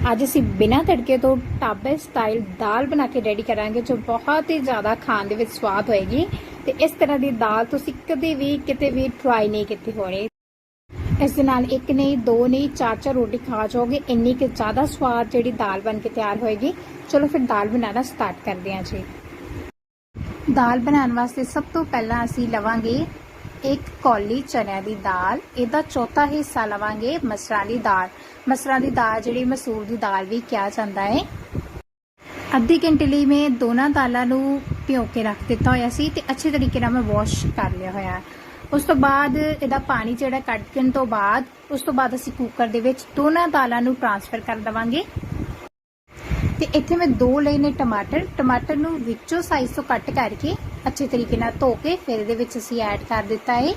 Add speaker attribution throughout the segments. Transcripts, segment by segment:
Speaker 1: ਅੱਜ ਅਸੀਂ ਬਿਨਾਂ ਤੜਕੇ ਤੋਂ ਢਾਬੇ ਸਟਾਈਲ ਦਾਲ ਬਣਾ ਕੇ ਰੈਡੀ ਕਰਾਂਗੇ, ਜੋ ਬਹੁਤ ਹੀ ਜ਼ਿਆਦਾ ਖਾਣ ਦੇ ਵਿੱਚ ਸਵਾਦ ਹੋਏਗੀ। ਤੇ ਇਸ ਤਰ੍ਹਾਂ ਦੀ ਦਾਲ ਤੁਸੀਂ ਕਦੇ ਵੀ, ਕਿਤੇ ਵੀ ਟਰਾਈ ਨਹੀਂ ਕੀਤੀ ਹੋਣੀ। ਇਸ ਦੇ ਨਾਲ ਇੱਕ ਨਹੀਂ, ਦੋ ਨਹੀਂ, ਚਾਰ ਚਾਰ ਰੋਟੀ ਖਾ ਜਾਓਗੇ, ਇੰਨੀ ਕਿ ਜ਼ਿਆਦਾ ਸਵਾਦ ਜਿਹੜੀ ਦਾਲ ਬਣ ਕੇ ਤਿਆਰ ਹੋਏਗੀ। ਚਲੋ ਫਿਰ ਦਾਲ ਬਣਾਉਣਾ ਸਟਾਰਟ ਕਰਦੇ ਹਾਂ ਜੀ। ਦਾਲ ਬਣਾਉਣ ਵਾਸਤੇ ਸਭ ਤੋਂ ਪਹਿਲਾਂ ਅਸੀਂ ਲਵਾਂਗੇ ਇੱਕ ਕੌਲੀ ਚਨਿਆਂ ਦੀ ਦਾਲ, ਇਹਦਾ ਚੌਥਾ ਹਿੱਸਾ ਲਵਾਂਗੇ ਮਸਰਾਂ ਦੀ ਦਾਲ। ਮਸਰਾਂ ਦੀ ਦਾਲ ਜਿਹੜੀ ਮਸੂਰ ਦੀ ਦਾਲ ਵੀ ਕਿਹਾ ਜਾਂਦਾ ਹੈ। ਅੱਧੇ ਘੰਟੇ ਲਈ ਮੈਂ ਦੋਨਾਂ ਦਾਲਾਂ ਨੂੰ ਭਿਓ ਕੇ ਰੱਖ ਦਿੱਤਾ ਹੋਇਆ ਸੀ ਤੇ ਅੱਛੇ ਤਰੀਕੇ ਨਾਲ ਮੈਂ ਵਾਸ਼ ਕਰ ਲਿਆ ਹੋਇਆ। ਉਸ ਤੋਂ ਬਾਅਦ ਇਹਦਾ ਪਾਣੀ ਜਿਹੜਾ ਕੱਢਣ ਤੋਂ ਬਾਅਦ, ਉਸ ਤੋਂ ਬਾਅਦ ਅਸੀਂ ਕੁੱਕਰ ਦੇ ਵਿੱਚ ਦੋਨਾਂ ਦਾਲਾਂ ਨੂੰ ਟ੍ਰਾਂਸਫਰ ਕਰ ਦਵਾਂਗੇ। ਤੇ ਇੱਥੇ ਮੈਂ ਦੋ ਲਏ ਨੇ ਟਮਾਟਰ। ਟਮਾਟਰ ਨੂੰ ਵਿੱਚੋਂ ਸਾਈਜ਼ ਤੋਂ ਕੱਟ ਕਰਕੇ ਅੱਛੇ ਤਰੀਕੇ ਨਾਲ ਧੋ ਕੇ ਫਿਰ ਇਹਦੇ ਵਿੱਚ ਅਸੀਂ ਐਡ ਕਰ ਦਿੱਤਾ ਹੈ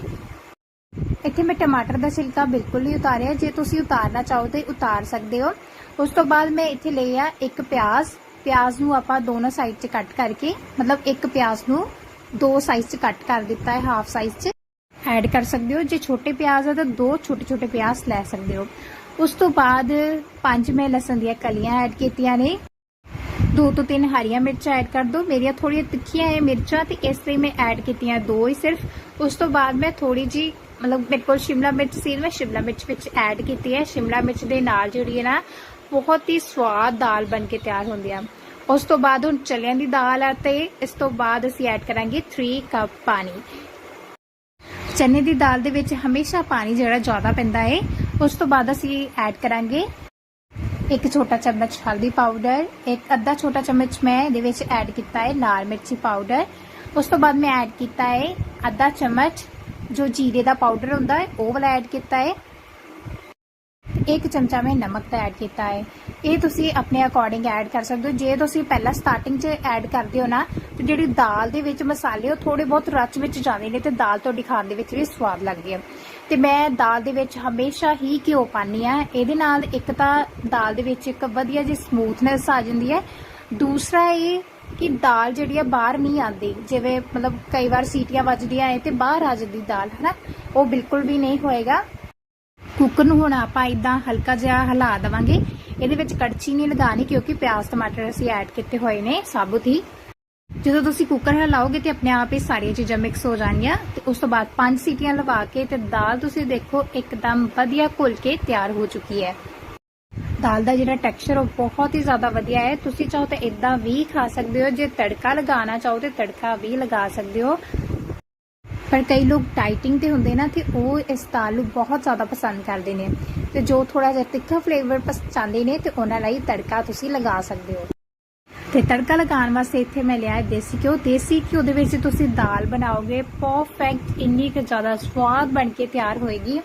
Speaker 1: ਇੱਥੇ ਮੈਂ ਟਮਾਟਰ ਦਾ ਛਿਲਕਾ ਬਿਲਕੁਲ ਨਹੀਂ ਉਤਾਰਿਆ। ਜੇ ਤੁਸੀਂ ਉਤਾਰਨਾ ਚਾਹੋ ਤੇ ਉਤਾਰ ਸਕਦੇ ਹੋ। ਉਸ ਤੋਂ ਬਾਅਦ ਮੈਂ ਇੱਥੇ ਲਿਆ ਇੱਕ ਪਿਆਜ਼। ਪਿਆਜ਼ ਨੂੰ ਆਪਾਂ ਦੋਨੋਂ ਸਾਈਡ 'ਚ ਕੱਟ ਕਰਕੇ, ਮਤਲਬ ਇੱਕ ਪਿਆਜ਼ ਨੂੰ ਦੋ ਸਾਈਜ਼ 'ਚ ਕੱਟ ਕਰ ਦਿੱਤਾ ਹੈ ਹਾਫ ਸਾਈਜ਼ 'ਚ। ਐਡ ਕਰ ਸਕਦੇ ਹੋ। ਜੇ ਛੋਟੇ ਪਿਆਜ਼ ਆ ਤਾਂ ਦੋ ਛੋਟੇ ਛੋਟੇ ਪਿਆਜ਼ ਲੈ ਸਕਦੇ ਹੋ। ਉਸ ਤੋਂ ਬਾਅਦ ਪੰਜ ਮੈਂ ਲਸਣ ਦੀਆਂ ਕਲੀਆਂ ਐਡ ਕੀਤੀਆਂ ਨੇ। ਦੋ ਤੋਂ ਤਿੰਨ ਹਰੀਆਂ ਮਿਰਚਾਂ ਐਡ ਕਰ ਦਿਓ ਮੇਰੀਆਂ ਥੋੜੀਆਂ ਤਿੱਖੀਆਂ ਹੈ ਮਿਰਚਾਂ ਤੇ ਇਸ ਲਈ ਮੈਂ ਐਡ ਕੀਤੀਆਂ ਦੋ ਹੀ ਸਿਰਫ। ਉਸ ਤੋਂ ਬਾਅਦ ਮੈਂ ਥੋੜੀ ਜੀ ਮਤਲਬ ਮੇਰੇ ਕੋਲ ਸ਼ਿਮਲਾ ਮਿਰਚ ਸੀ, ਮੈਂ ਸ਼ਿਮਲਾ ਮਿਰਚ ਵਿੱਚ ਐਡ ਕੀਤੀ ਹੈ। ਸ਼ਿਮਲਾ ਮਿਰਚ ਦੇ ਨਾਲ ਜਿਹੜੀ ਹੈ ਨਾ, ਬਹੁਤ ਹੀ ਸਵਾਦ ਦਾਲ ਬਣ ਕੇ ਤਿਆਰ ਹੁੰਦੀ ਆ। ਉਸ ਤੋਂ ਬਾਅਦ ਹੁਣ ਚਲਿਆਂ ਦੀ ਦਾਲ ਆ ਤੇ ਇਸ ਤੋਂ ਬਾਅਦ ਅਸੀਂ ਐਡ ਕਰਾਂਗੇ 3 ਕੱਪ ਪਾਣੀ। ਚਨੇ ਦੀ ਦਾਲ ਦੇ ਵਿੱਚ ਹਮੇਸ਼ਾ ਪਾਣੀ ਜਿਹੜਾ ਜ਼ਿਆਦਾ ਪੈਂਦਾ ਹੈ ਉਸ ਤੋਂ ਬਾਅਦ ਅਸੀਂ ਐਡ ਕਰਾਂਗੇ ਇੱਕ ਛੋਟਾ ਚਮਚ ਹਲਦੀ ਪਾਊਡਰ, ਇੱਕ ਅੱਧਾ ਛੋਟਾ ਚਮਚ ਮੈਂ ਇਹਦੇ ਵਿੱਚ ਐਡ ਕੀਤਾ ਹੈ ਲਾਲ ਮਿਰਚੀ ਪਾਊਡਰ। ਉਸ ਤੋਂ ਬਾਅਦ ਮੈਂ ਐਡ ਕੀਤਾ ਹੈ ਅੱਧਾ ਚਮਚ ਜੋ ਜੀਰੇ ਦਾ ਪਾਊਡਰ ਹੁੰਦਾ ਹੈ, ਉਹ ਵਾਲਾ ਐਡ ਕੀਤਾ ਹੈ। ਇੱਕ ਚਮਚਾ ਮੈਂ ਨਮਕ ਦਾ ਐਡ ਕੀਤਾ ਹੈ। ਇਹ ਤੁਸੀਂ ਆਪਣੇ ਅਕੋਰਡਿੰਗ ਐਡ ਕਰ ਸਕਦੇ ਹੋ। ਜੇ ਤੁਸੀਂ ਪਹਿਲਾਂ ਸਟਾਰਟਿੰਗ 'ਚ ਐਡ ਕਰਦੇ ਹੋ ਨਾ, ਤੇ ਜਿਹੜੀ ਦਾਲ ਦੇ ਵਿੱਚ ਮਸਾਲੇ ਉਹ ਥੋੜੇ ਬਹੁਤ ਰਚ ਵਿੱਚ ਜਾਂਦੇ ਨੇ ਤੇ ਦਾਲ ਤੁਹਾਡੀ ਖਾਣ ਦੇ ਵਿੱਚ ਵੀ ਸਵਾਦ ਲੱਗਦੀ ਹੈ। ਤੇ ਮੈਂ ਦਾਲ ਦੇ ਵਿੱਚ ਹਮੇਸ਼ਾ ਹੀ ਘਿਓ ਪਾਣੀ ਆ ਇਹਦੇ ਨਾਲ ਇੱਕ ਤਾਂ ਦਾਲ ਦੇ ਵਿੱਚ ਇੱਕ ਵਧੀਆ ਜਿਹੀ ਸਮੂਥਨੈਸ ਆ ਜਾਂਦੀ ਹੈ। ਦੂਸਰਾ ਇਹ ਕਿ ਦਾਲ ਜਿਹੜੀ ਆ ਬਾਹਰ ਨਹੀਂ ਆਉਂਦੀ। ਜਿਵੇਂ ਮਤਲਬ ਕਈ ਵਾਰ ਸੀਟੀਆਂ ਵੱਜਦੀਆਂ ਐ ਤੇ ਬਾਹਰ ਆ ਜਾਂਦੀ ਦਾਲ, ਹਨਾ? ਉਹ ਬਿਲਕੁਲ ਵੀ ਨਹੀਂ ਹੋਏਗਾ। ਕੁੱਕਰ ਨੂੰ ਹੁਣ ਆਪਾਂ ਇਦਾਂ ਹਲਕਾ ਜਿਹਾ ਹਿਲਾ ਦੇਵਾਂਗੇ। ਇਹਦੇ ਵਿੱਚ ਕੜਛੀ ਨਹੀਂ ਲਗਾਣੀ ਕਿਉਂਕਿ ਪਿਆਜ਼ ਟਮਾਟਰ ਅਸੀਂ ਐਡ ਕੀਤੇ ਹੋਏ ਨੇ, ਸਾਬੁਤ ਹੀ। ਜਦੋਂ ਤੁਸੀਂ ਕੁੱਕਰ ਹਿਲਾਓਗੇ ਤੇ ਆਪਣੇ ਆਪ ਹੀ ਸਾਰੀਆਂ ਚੀਜ਼ਾਂ ਮਿਕਸ ਹੋ ਜਾਣਗੀਆਂ ਤੇ ਉਸ ਤੋਂ ਬਾਅਦ ਪੰਜ ਸੀਟੀਆਂ ਲਵਾ ਕੇ ਤੇ ਦਾਲ ਤੁਸੀਂ ਦੇਖੋ ਇੱਕਦਮ ਵਧੀਆ ਘੁਲ ਕੇ ਤਿਆਰ ਹੋ ਚੁੱਕੀ ਹੈ। ਦਾਲ ਦਾ ਜਿਹੜਾ ਟੈਕਸਚਰ ਉਹ ਬਹੁਤ ਹੀ ਜ਼ਿਆਦਾ ਵਧੀਆ ਹੈ। ਤੁਸੀਂ ਚਾਹੋ ਤਾਂ ਇਦਾਂ ਵੀ ਖਾ ਸਕਦੇ ਹੋ। ਜੇ ਤੜਕਾ ਲਗਾਉਣਾ ਚਾਹੋ ਤੇ ਤੜਕਾ ਵੀ ਲਗਾ ਸਕਦੇ ਹੋ। ਪਰ ਕਈ ਲੋਕ ਡਾਈਟਿੰਗ ਤੇ ਹੁੰਦੇ ਨਾ, ਤੇ ਉਹ ਇਸ ਦਾਲ ਨੂੰ ਬਹੁਤ ਜ਼ਿਆਦਾ ਪਸੰਦ ਕਰਦੇ ਨੇ। ਤੇ ਜੋ ਥੋੜਾ ਜਿਹਾ ਤਿੱਖਾ ਫਲੇਵਰ ਪਸੰਦ ਨੇ, ਤੇ ਉਹਨਾਂ ਲਈ ਤੜਕਾ ਤੁਸੀਂ ਲਗਾ ਸਕਦੇ ਹੋ। ਤੇ ਤੜਕਾ ਲਗਾਉਣ ਵਾਸਤੇ ਇੱਥੇ ਮੈਂ ਲਿਆ ਹੈ ਦੇਸੀ ਘਿਓ। ਦੇਸੀ ਘਿਓ ਦੇ ਵਿੱਚ ਤੁਸੀਂ ਦਾਲ ਬਣਾਓਗੇ ਪਰਫੈਕਟ ਇੰਨੀ ਕੁ ਜ਼ਿਆਦਾ ਸਵਾਦ ਬਣ ਕੇ ਤਿਆਰ ਹੋਏਗੀ।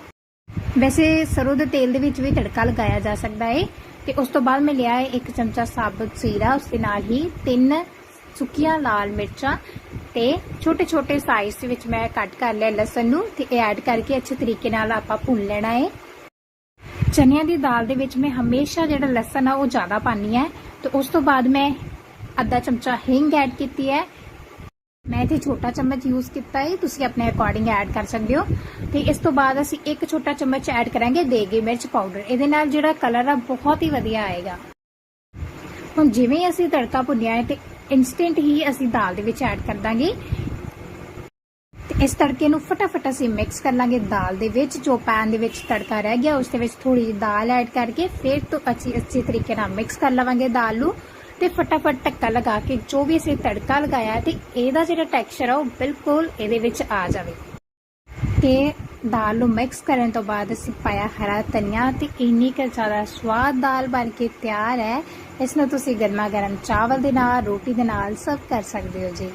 Speaker 1: ਵੈਸੇ ਸਰੋਂ ਦੇ ਤੇਲ ਦੇ ਵਿੱਚ ਵੀ ਤੜਕਾ ਲਗਾਇਆ ਜਾ ਸਕਦਾ ਹੈ ਤੇ ਉਸ ਤੋਂ ਬਾਅਦ ਮੈਂ ਲਿਆ ਹੈ ਇੱਕ ਚਮਚਾ ਸਾਬਤ ਜ਼ੀਰਾ ਉਸ ਦੇ ਨਾਲ ਹੀ ਤਿੰਨ ਸੁੱਕੀਆਂ ਲਾਲ ਮਿਰਚਾਂ ਤੇ ਛੋਟੇ ਛੋਟੇ ਸਾਈਜ਼ ਦੇ ਵਿੱਚ ਮੈਂ ਕੱਟ ਕਰ ਲਿਆ ਲਸਣ ਨੂੰ ਤੇ ਇਹ ਐਡ ਕਰਕੇ ਅੱਛੇ ਤਰੀਕੇ ਨਾਲ ਆਪਾਂ ਭੁੰਨ ਲੈਣਾ ਹੈ ਚਨਿਆਂ ਦੀ ਦਾਲ ਦੇ ਵਿੱਚ ਮੈਂ ਹਮੇਸ਼ਾ ਜਿਹੜਾ ਲਸਣ ਆ ਉਹ ਜ਼ਿਆਦਾ ਪਾਣੀ ਹੈ ਤੇ ਉਸ ਤੋਂ ਬਾਅਦ ਮੈਂ ਅੱਧਾ ਚਮਚਾ ਹਿੰਗ ਐਡ ਕੀਤੀ ਹੈ। ਮੈਂ ਇੱਥੇ ਛੋਟਾ ਚਮਚ ਯੂਜ਼ ਕੀਤਾ ਹੈ ਤੁਸੀਂ ਆਪਣੇ ਅਕੋਰਡਿੰਗ ਐਡ ਕਰ ਸਕਦੇ ਹੋ। ਤੇ ਇਸ ਤੋਂ ਬਾਅਦ ਅਸੀਂ ਇੱਕ ਛੋਟਾ ਚਮਚ ਐਡ ਕਰਾਂਗੇ ਦੇਗੀ ਮਿਰਚ ਪਾਊਡਰ ਇਹਦੇ ਨਾਲ ਜਿਹੜਾ ਕਲਰ ਆ ਬਹੁਤ ਹੀ ਵਧੀਆ ਆਏਗਾ। ਹੁਣ ਜਿਵੇਂ ਅਸੀਂ ਤੜਕਾ ਭੁੰਨਿਆ ਹੈ ਤੇ ਇਨਸਟੈਂਟ ਹੀ ਅਸੀਂ ਦਾਲ ਦੇ ਵਿੱਚ ਐਡ ਕਰ ਦਾਂਗੇ। ਤੇ ਇਸ ਤੜਕੇ ਨੂੰ ਫਟਾਫਟ ਅਸੀਂ ਮਿਕਸ ਕਰ ਲਾਂਗੇ ਦਾਲ ਦੇ ਵਿੱਚ, ਜੋ ਪੈਨ ਦੇ ਵਿੱਚ ਤੜਕਾ ਰਹਿ ਗਿਆ, ਉਸ ਦੇ ਵਿੱਚ ਥੋੜੀ ਜਿਹੀ ਦਾਲ ਐਡ ਕਰਕੇ ਫਿਰ ਤੋਂ ਅੱਛੀ ਅੱਛੀ ਤਰੀਕੇ ਨਾਲ ਮਿਕਸ ਕਰ ਲਵਾਂਗੇ ਦਾਲ ਨੂੰ। ਤੇ ਫਟਾਫਟ ਟੱਕਾ ਲਗਾ ਕੇ ਜੋ ਵੀ ਅਸੀਂ ਤੜਕਾ ਲਗਾਇਆ ਤੇ ਇਹਦਾ ਜਿਹੜਾ ਟੈਕਸਚਰ ਆ ਉਹ ਬਿਲਕੁਲ ਇਹਦੇ ਵਿੱਚ ਆ ਜਾਵੇ। ਤੇ ਦਾਲ ਨੂੰ ਮਿਕਸ ਕਰਨ ਤੋਂ ਬਾਅਦ ਅਸੀਂ ਪਾਇਆ ਹਰਾ ਧਨੀਆ ਤੇ ਇੰਨੀ ਕੁ ਜ਼ਿਆਦਾ ਸਵਾਦ ਦਾਲ ਬਣ ਕੇ ਤਿਆਰ ਹੈ। ਇਸ ਨੂੰ ਤੁਸੀਂ ਗਰਮਾ ਗਰਮ ਚਾਵਲ ਦੇ ਨਾਲ, ਰੋਟੀ ਦੇ ਨਾਲ ਸਰਵ ਕਰ ਸਕਦੇ ਹੋ ਜੀ।